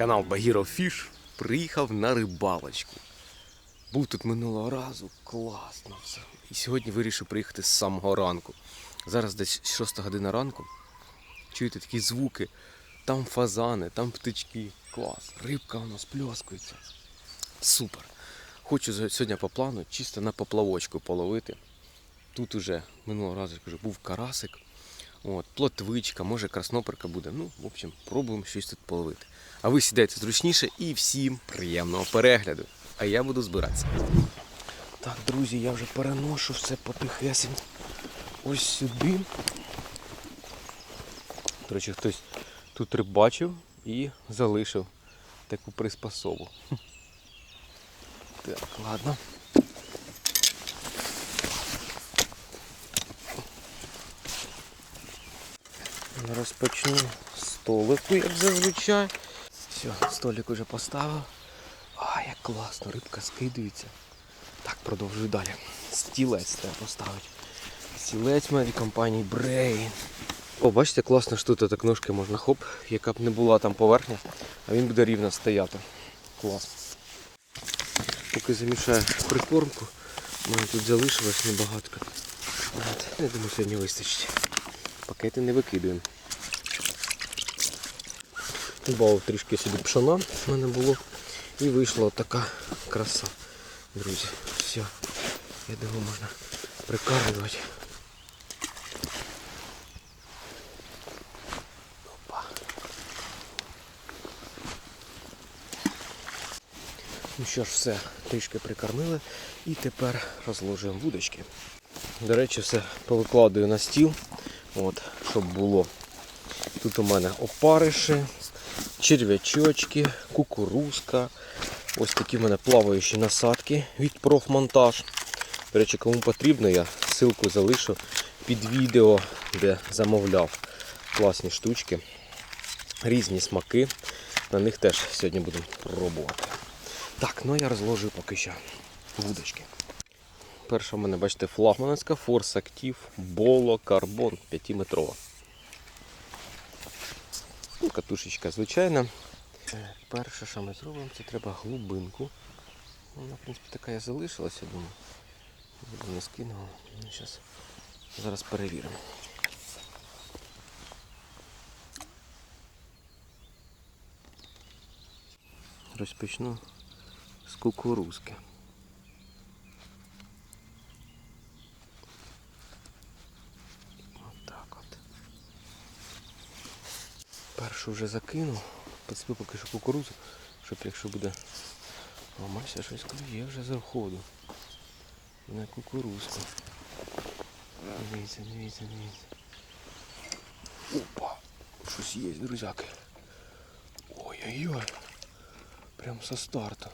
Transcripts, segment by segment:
Канал Багіро Фіш приїхав на рибалочку. Був тут минулого разу, класно все. І сьогодні вирішив приїхати з самого ранку. Зараз десь 6 година ранку. Чуєте такі звуки. Там фазани, там птички. Клас. Рибка у нас пльоскується. Супер. Хочу сьогодні по плану чисто на поплавочку половити. Тут уже минулого разу кажу, був карасик. От, плотвичка, може красноперка буде. Ну, в общем, пробуємо щось тут половити. А ви сідайте зручніше і всім приємного перегляду. А я буду збиратися. Так, друзі, я вже переношу все потихесень. Ось сюди. До речі, хтось тут рибачив і залишив таку приспособу. Так, ладно. Розпочну столику, як зазвичай. Все, столик уже поставив. А, як класно, рибка скидується. Так, продовжую далі. Стілець треба поставити. Стілець моєї компанії Brain. О, бачите, класна штука, так ножки можна хоп, яка б не була там поверхня, а він буде рівно стояти. Клас. Поки замішаю прикормку, у мене тут залишилось небагатко. От, Я думаю, сьогодні вистачить. Пакети не викидуємо. Добавив трішки сюди пшона в мене було. І вийшла така краса. Друзі, все. Я думаю, можна прикармлювати. Опа. Ну що ж, все, трішки прикормили і тепер розложуємо вудочки. До речі, все повикладую на стіл, от, щоб було. Тут у мене опариші, черв'ячочки, кукурузка. Ось такі в мене плаваючі насадки від профмонтаж. До речі, кому потрібно, я ссылку залишу під відео, де замовляв класні штучки, різні смаки. На них теж сьогодні будемо пробувати. Так, ну я розложую поки що вудочки. Перша в мене, бачите, флагманська Force Active Bolo Carbon 5-метрова. Ну, катушечка звичайна. Перше, що ми зробимо, це треба глибинку. Вона, в принципі, така і залишилася, думаю. Не скинула. Ну, Зараз, зараз перевіримо. Розпочну з кукурузки. Першу вже закинув. Підспив поки що кукурузу, щоб якщо буде ламайся, щось клює вже з входу. На кукурузку. Дивіться, дивіться, дивіться. Опа! Щось є, друзяки. Ой-ой-ой. Прям со старту.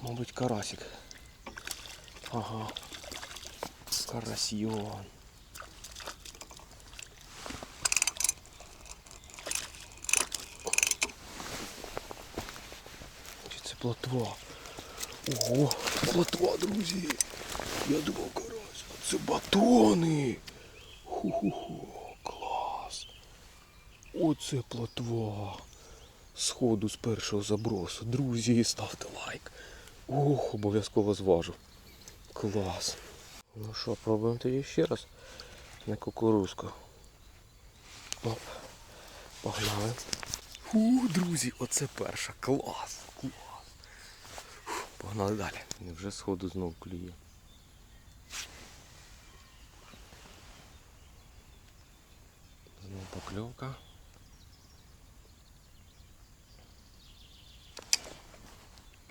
Мабуть, карасик. Ага. Карасьйон. Плотва? Ого, плотва, друзі. Я думав карась. а Це батони. Ху-ху-ху. Клас. Оце плотва. Сходу з першого забросу. Друзі, ставте лайк. Ох, обов'язково зважу. Клас. Ну що, пробуємо тоді ще раз на кукурузку. Оп. Погнали. Фу, друзі, оце перша. Клас. Погнали далі. Невже сходу знов клює. Знову покльовка.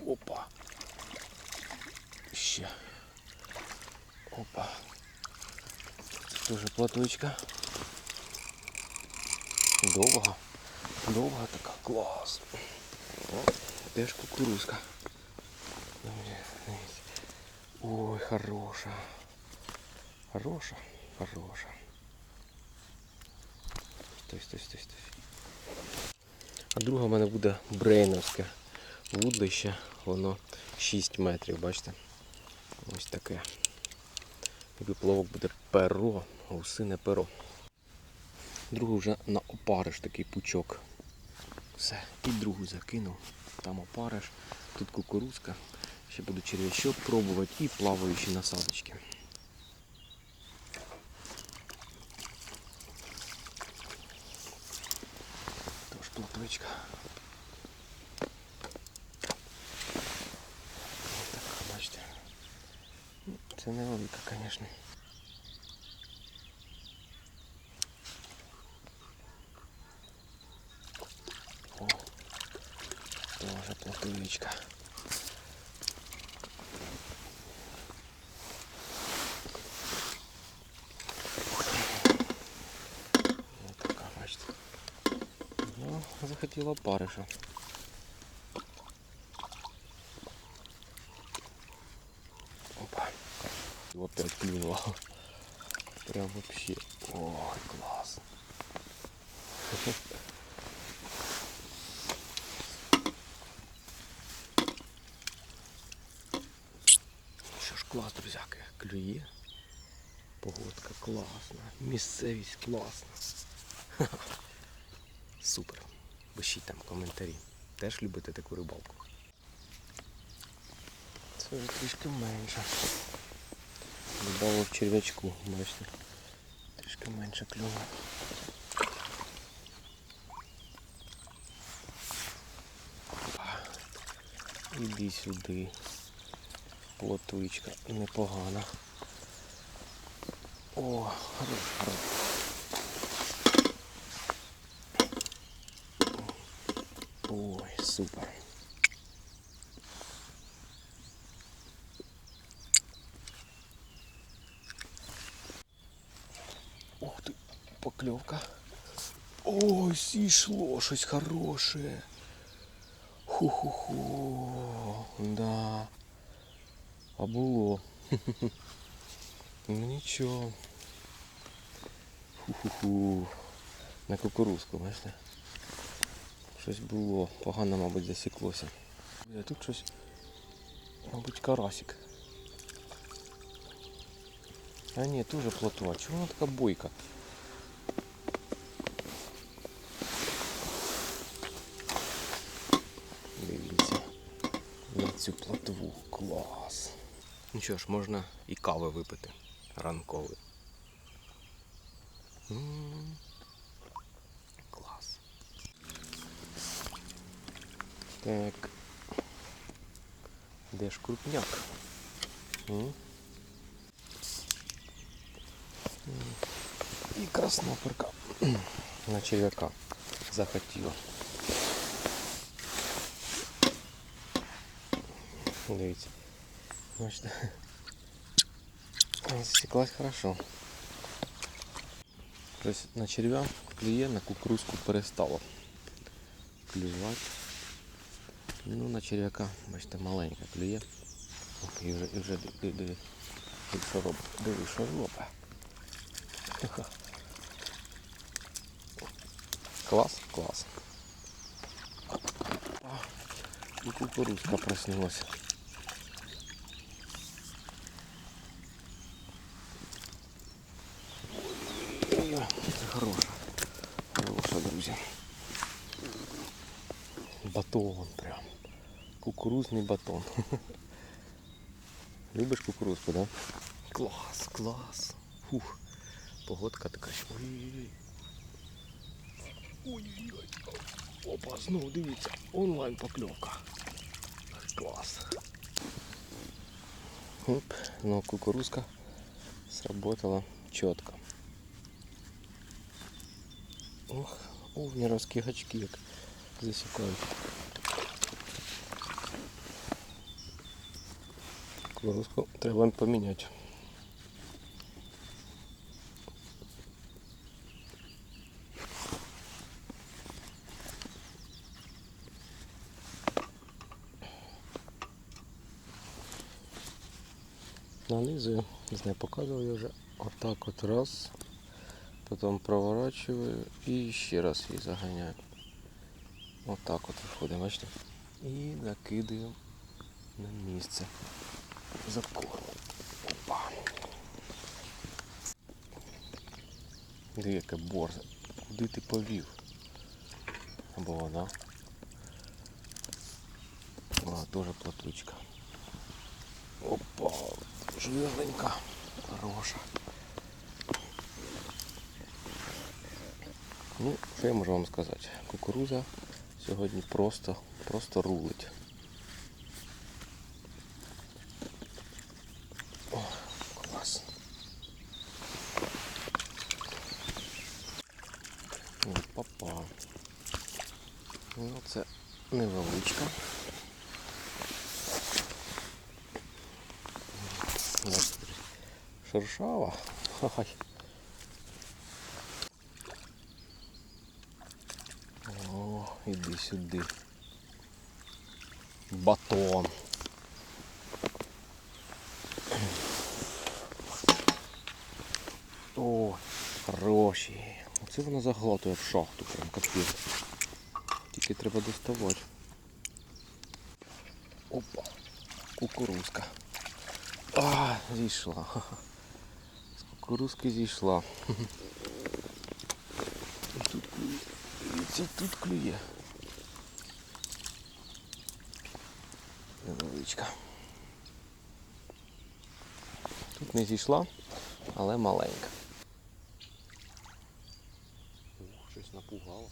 Опа. Ще. Опа. Теж платочка. Довга. Довга така. Клас. О, теж кукурузка. Ой, хороша. Хороша, хороша. Стой, стой, стой, стой. А друга в мене буде брейновське вудлище. Воно 6 метрів, бачите? Ось таке. І виплавок буде перо, гусине перо. Другу вже на опариш такий пучок. Все, і другу закинув. Там опариш, тут кукурузка. Ще буду черв'ячок пробувати і плаваючі насадочки. Тож плотвичка. Ось така, бачите. Ну, Це невелика, звісно. О, тоже плотвичка. Ну, захотіла париша. Опа. Опять клюнула. Прям вообще. Ой, класс. Що ж клас, друзяки, клює. Погодка класна. Місцевість класна. Супер. Пишіть там коментарі. Теж любите таку рибалку. Це вже трішки менше. Добавив черв'ячку, бачите. Трішки менше клюнув. Опа. Іди сюди. Плотвичка непогана. О, хорош, хорош. Ой, супер. Ух ти, покльовка. Ой, зійшло щось хороше. Ху-ху-ху. Да. А було. Ну нічого. Ху-ху-ху. На кукурузку, бачите? Щось було. Погано, мабуть, засіклося. Бля, Тут щось, мабуть, карасик. А ні, теж плотва. Чому вона така бойка? Дивіться на цю плотву. Клас. Ну що ж, можна і кави випити ранковий. М, Клас. Так. Де ж крупняк? М? М. І красноперка на черв'яка захотіла. Дивіться. Бачите. Засеклась хорошо. Тобто на черв'я клює, на кукурузку перестало клювати. Ну, на черв'яка, бачите, маленька клює. Ох, І вже, і вже диви, що робить. Диви, що робить. Клас, клас. І кукурузка проснулася. Це хороша. Хороша, друзі. Батон. Кукурузний батон. Любиш кукурузку, да? Клас, клас. Фух. Погодка така. Ой-ой-ой. Опа, знову дивіться. Онлайн покльовка. Клас. Оп, ну кукурузка сработала чітко. Ох, овнеровські гачки як засікають. Кукурузку треба поміняти. Нанизую, не знаю, показував я вже. Отак от раз. Потім проворачиваю і ще раз її заганяю. Отак от виходить, бачите? І закидаю на місце. Закорму. Опа. Диви, яка борза. Куди ти повів? Або вона. О, дуже плотвичка. Опа, жирненька, хороша. Ну, що я можу вам сказати? Кукуруза сьогодні просто, просто рулить. О, клас. О, папа. Ну, це невеличка. Ось, Шершава. Ай. О, іди сюди. Батон. О, хороші. Оце вона заглатує в шахту, прям капець. Тільки треба доставати. Опа, кукурузка. А, зійшла. Кукурузки зійшла. Тут клює. І тут клює. Невеличка. Тут не зійшла, але маленька. Ух, щось напугало.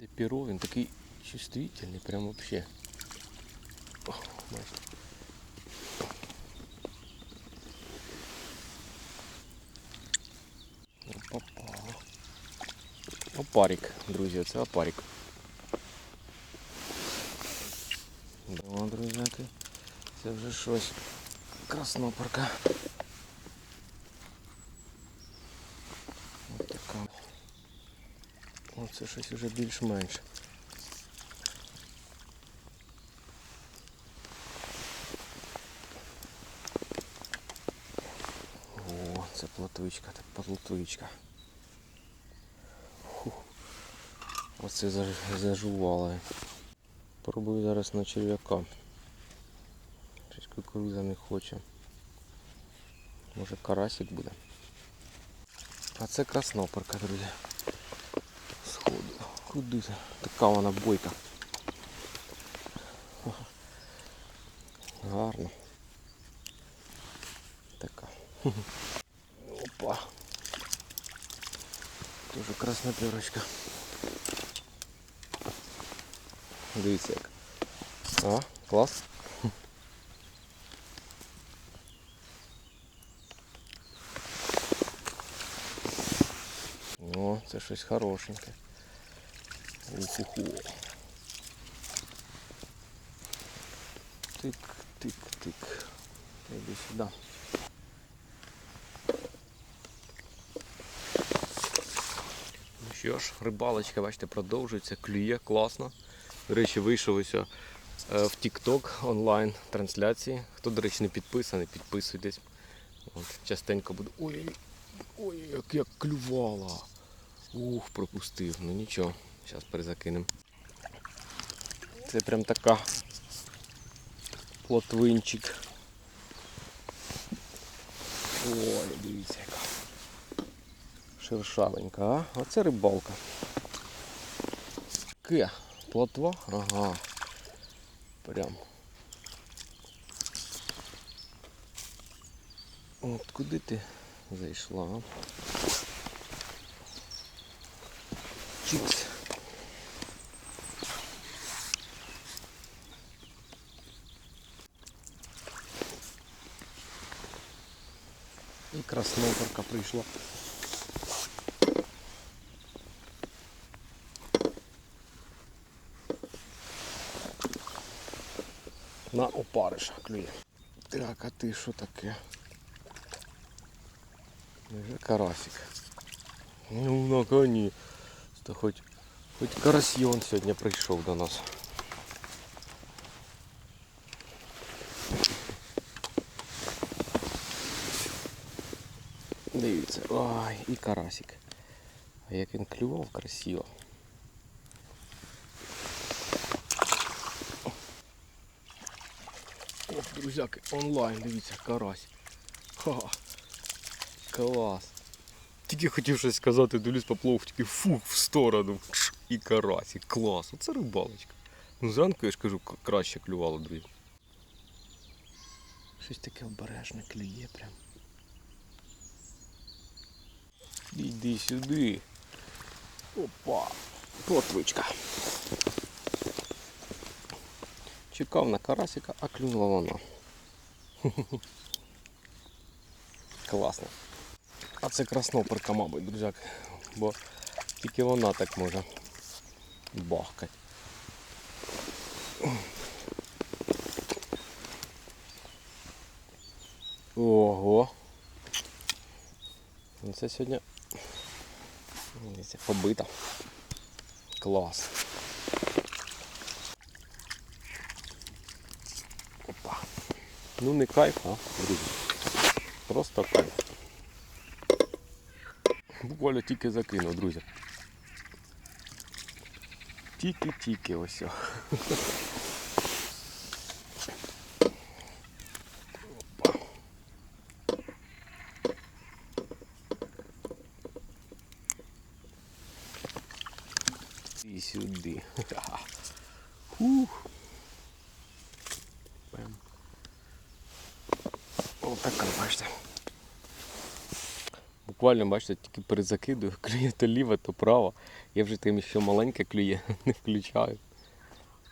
Де піро, він такий чувствительний, прям бачите. Опа. Опарик, друзі, це опарик. Да, друзяки, це вже щось. Краснопарка. Ось така. Оце щось вже більш-менш. О, це плотвичка, так плотвичка. Фух. Оце заж- зажувало. Пробую зараз на черв'яка. Щось кукурудза не хоче. Може карасик буде. А це краснопарка, друзі. Сходу. Куди це? Така вона бойка. Гарно. Така. Опа. Тоже красна пірочка. Дивіться як. А, клас. О, це щось хорошеньке. Уху-ху. Тик, тик, тик. Іди сюди. Ну що ж, рибалочка, бачите, продовжується, клює класно. До речі, вийшов ось е, в TikTok онлайн трансляції. Хто, до речі, не підписаний, підписуйтесь. От, частенько буду. Ой, ой, як, як клювала. Ух, пропустив. Ну нічого, зараз перезакинемо. Це прям така плотвинчик. Ой, дивіться яка. Шершавенька, а? Оце рибалка. Ке, плотва? Ага. Прям. От куди ти зайшла? а? Чикс. І краснопарка прийшла. На опариша клює. Так, а ти що таке? Вже карасик. Ну, на коні. Та хоч, хоч карасьйон сьогодні прийшов до нас. Дивіться, ой, і карасик. А як він клював красиво. Ох, друзяки, онлайн, дивіться, карась. Ха, клас. Тільки хотів щось сказати, дивлюсь поплов, тільки фух в сторону. І карась, і клас. Оце рибалочка. Ну, зранку я ж кажу, краще клювало, друзі. Щось таке обережне клює прям. Іди сюди. Опа. Плотвичка. Чекав на карасика, а клюнула вона. Класно. А це красноперка, мабуть, друзяк. Бо тільки вона так може бахкати. Ого. Ну, Це сьогодні побита. Клас. Опа. Ну не кайф, а, друзі. Просто кайф. Буквально тільки закинув, друзі. Тільки-тільки ось. о. Опа. І сюди. Фух. Прям. Отака, бачите. Буквально, бачите, тільки перезакидую, клює то ліво, то право. Я вже тим, що маленьке клює, не включаю.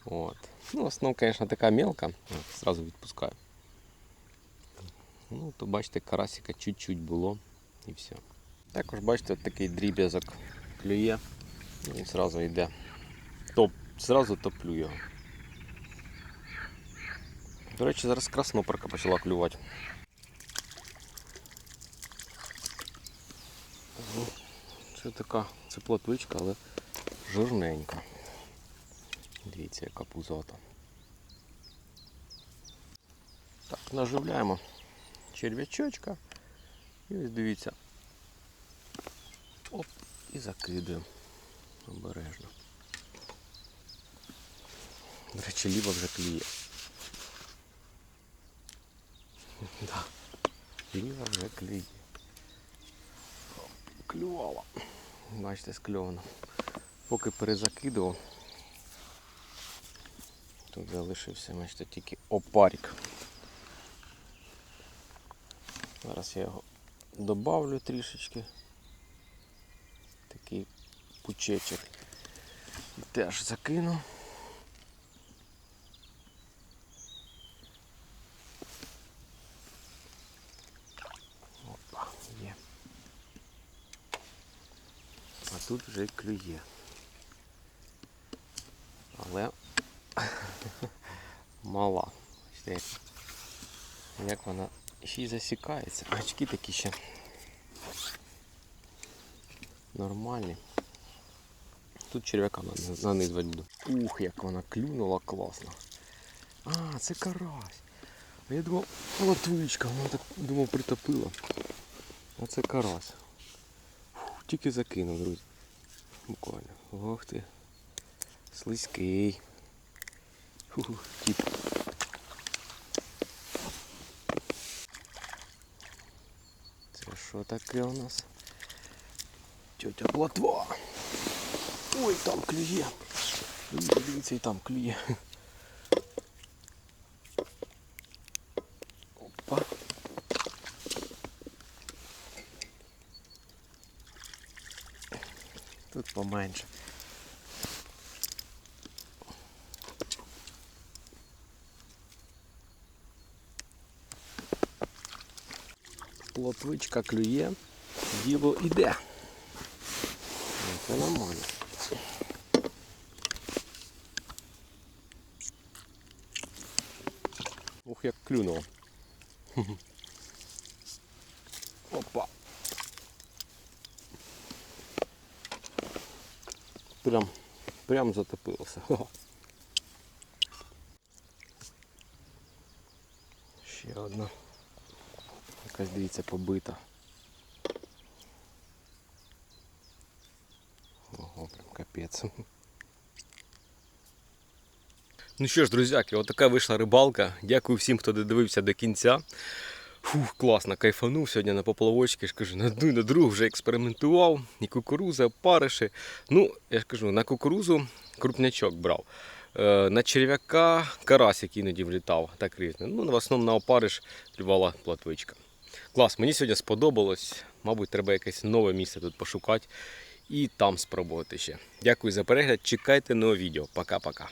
От. Ну, в основному, звісно, така мелка. Зразу відпускаю. Ну, то бачите, карасика чуть-чуть було і все. Також бачите, такий дріб'язок клює і зразу йде. Топ, зразу топлю його. До речі, зараз краснопарка почала клювати. Це така, це плотвичка, але жирненька. Дивіться, яка пузата. Так, наживляємо черв'ячочка. І ось дивіться. Оп, і закидуємо. Обережно. До речі, ліва вже кліє. Да. Ліва вже кліє. Клювала. Бачите, скльовано. Поки перезакидував. Тут залишився, бачите, тільки опарік. Зараз я його добавлю трішечки. Такий пучечок. Теж закину. Опа, є. А тут вже клює. Але мала. Як, вона ще й засікається. Гачки такі ще нормальні. Тут черв'яка нан- нанизувати буду. Ух, як вона клюнула класно. А, це карась. А я думав, латвичка, вона так думав притопила. А це карась. Фух, тільки закинув, друзі. Буквально. Ох ти. Слизький. Тіп. Це що таке у нас? Тетя платва. Ой, там клює. Дивіться, і там клює. Опа. Тут поменше. Плотвичка клює, діло іде. Ну, Це нормально. Ух, як клюнуло. Опа. Прям, прям затопилося. Ще одна. Якась дивіться побита. Ого, прям капець. Ну що ж, друзяки, отака вийшла рибалка. Дякую всім, хто додивився до кінця. Фух, класно, кайфанув сьогодні на поплавочки. Я ж кажу, на на другу вже експериментував. І кукуруза, опариші. Ну, я ж кажу, на кукурузу крупнячок брав. Е, На черв'яка карась, який іноді влітав, так різне. Ну, в основному на опариш клювала платвичка. Клас, мені сьогодні сподобалось. Мабуть, треба якесь нове місце тут пошукати і там спробувати ще. Дякую за перегляд. Чекайте нове відео. Пока-пока.